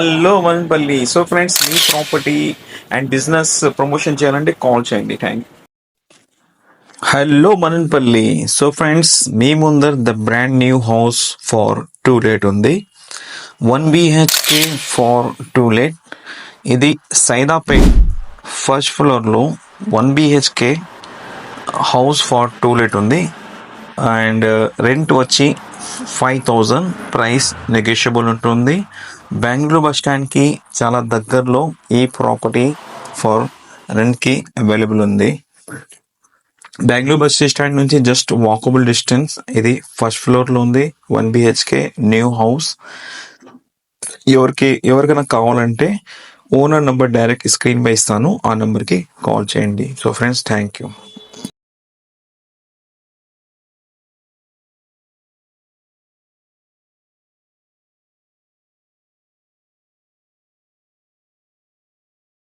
Hello Manpalli so friends మీ property and business promotion చేయాలంటే call చేయండి. Thank hello Manpalli so friends మీ ముందర the brand new house for to let ఉంది. One BHK for to let ఇది Saidapet first ఫ్లోర్లో one BHK house for to let ఉంది. And rent వచ్చి five thousand price negotiable ఉంటుంది. Bengaluru bus స్టాండ్కి చాలా దగ్గరలో ఈ ప్రాపర్టీ ఫర్ రెంట్కి అవైలబుల్ ఉంది. బెంగళూరు బస్ స్టాండ్ నుంచి జస్ట్ వాకబుల్ డిస్టెన్స్ ఇది ఫస్ట్ ఫ్లోర్లో ఉంది వన్ బిహెచ్కే న్యూ హౌస్ ఎవరికి ఎవరికైనా కావాలంటే ఓనర్ నెంబర్ డైరెక్ట్ స్క్రీన్ పై ఇస్తాను ఆ నెంబర్కి కాల్ చేయండి. So friends thank you